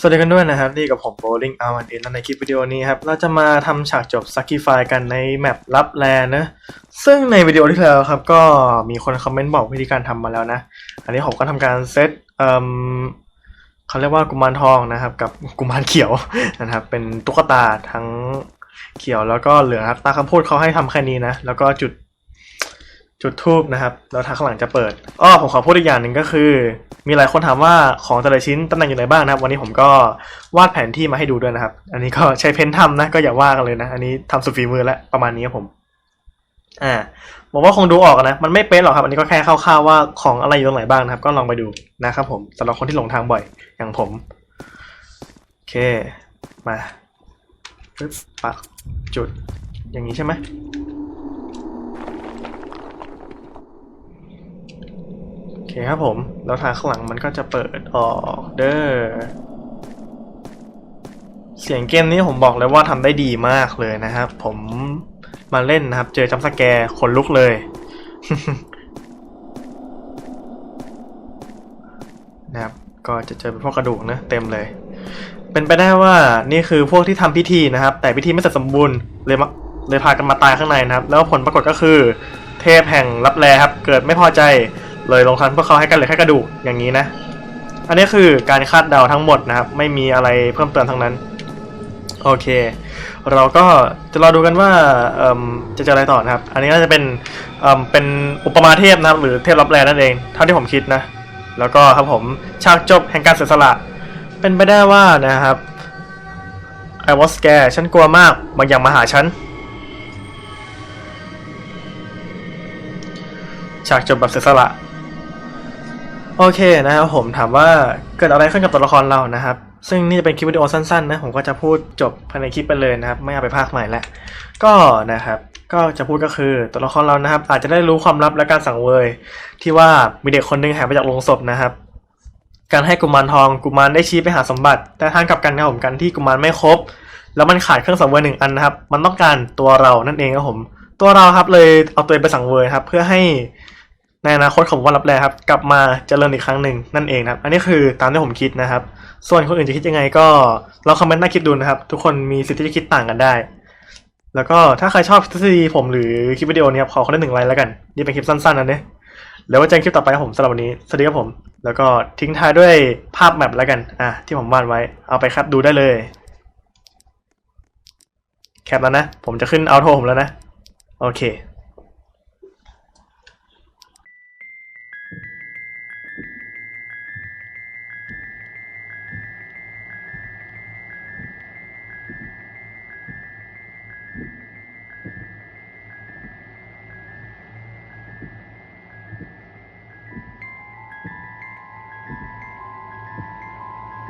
สวัสดีกันด้วยนะครับ นี่กับผมโบลิ่งอาวันเอ็นและในคลิปวิดีโอนี้ครับ เราจะมาทำฉากจบซักกี้ไฟกันในแมปลับแลนะ ซึ่งในวิดีโอที่แล้วครับ ก็มีคนคอมเมนต์บอกวิธีการทำมาแล้วนะ อันนี้ผมก็ทำการเซตเอ่มเขาเรียกว่ากุมารทองนะครับ กับกุมารเขียวนะครับ เป็นตุ๊กตาทั้งเขียวแล้วก็เหลืองครับตาคำพูดเขาให้ทำแค่นี้นะ แล้วก็จุด จุดทูบนะครับ แล้วทางข้างหลังจะเปิดอ้อผมขอพูดอีกอย่างหนึ่งก็คือ มีหลายคนถามว่าของแต่ละชิ้นตำแหน่งอยู่ไหนบ้างนะครับ วันนี้ผมก็วาดแผนที่มาให้ดูด้วยนะครับ อันนี้ก็ใช้เพนท์ทำนะก็อย่าว่ากันเลยนะ อันนี้ทำสุดฝีมือแล้วประมาณนี้ครับผมอ่าบอกว่าคงดูออกนะ มันไม่เป๊ะหรอกครับ อันนี้ก็แค่คร่าวๆว่าของอะไรอยู่ตรงไหนบ้างนะครับ ก็ลองไปดูนะครับผมสำหรับคนที่หลงทางบ่อยอย่างผมโอเคมาปึ๊บปักจุดอย่างนี้ใช่ไหม โอเคครับผม แล้วทางข้างหลังมันก็จะเปิดออกเด้อ เสียงเกมนี้ผมบอกเลยว่าทำได้ดีมากเลยนะครับ ผมมาเล่นนะครับ เจอจัมป์สแกร์ขนลุกเลย นะครับ ก็จะเจอเป็นพวกกระดูกนะเต็มเลย เป็นไปได้ว่านี่คือพวกที่ทำพิธีนะครับ แต่พิธีไม่เสร็จสมบูรณ์เลยมาเลยพากันมาตายข้างในนะครับ แล้วผลปรากฏก็คือ เทพแห่งรับแลครับ เกิดไม่พอใจ เลยลงทันพวกเขาให้กันเหลือแค่กระดูกอย่างนี้นะ อันนี้คือการคาดเดาทั้งหมดนะครับ ไม่มีอะไรเพิ่มเติมทั้งนั้น โอเค เราก็จะรอดูกันว่าจะเจออะไรต่อนะครับ อันนี้น่าจะเป็นเเป็นอุปมาเทพนะครับ หรือเทพรับแลนั่นเองเท่าที่ผมคิดนะ แล้วก็ครับผมฉากจบแห่งการเสียสละ เป็นไปได้ว่านะครับ I was scared ฉันกลัวมากบางอย่างมาหาฉันฉากจบแบบเสียสละ โอเคนะครับผมถามว่าเกิดอะไรขึ้นกับตัวละครเรานะครับ ซึ่งนี่จะเป็นคลิปวิดีโอสั้นๆนะผมก็จะพูดจบภายในคลิปไปเลยนะครับ ไม่เอาไปภาคใหม่ล้วก็นะครับก็จะพูดก็คือตัวละครเรานะครับ อาจจะได้รู้ความลับและการสังเวย ที่ว่ามีเด็กคนหนึงหายไปจากโรงศพนะครับ การให้กุมารทองกุมารได้ชี้ไปหาสมบัติ แต่ทางกลับกันนะผมการที่กุมารไม่ครบ แล้วมันขาดเครื่องสังเวยหนึ่งอันนะครับ มันต้องการตัวเรานั่นเองครับผม ตัวเราครับเลยเอาตัวไปสังเวยครับ เพื่อให้ ในอนาคตของวันรับแลครับ กลับมาเจริญอีกครั้งหนึ่งนั่นเองนะครับ อันนี้คือตามที่ผมคิดนะครับ ส่วนคนอื่นจะคิดยังไงก็ลองคอมเมนต์ใต้คลิปดูนะครับ ทุกคนมีสิทธิ์ที่จะคิดต่างกันได้ แล้วก็ถ้าใครชอบทฤษฎีผมหรือคลิปวิดีโอนี้ครับขอคนละหนึ่งไลค์แล้วกันนี่เป็นคลิปสั้นๆนะเนี่ยแล้วไว้เจอกันคลิปต่อไปครับผมสำหรับวันนี้สวัสดีครับผม แล้วก็ทิ้งท้ายด้วยภาพแมปแล้วกันอะที่ผมวาดไว้เอาไปครับดูได้เลยแคปแล้วนะ ผมจะขึ้นเอาโทผมแล้วนะ โอเค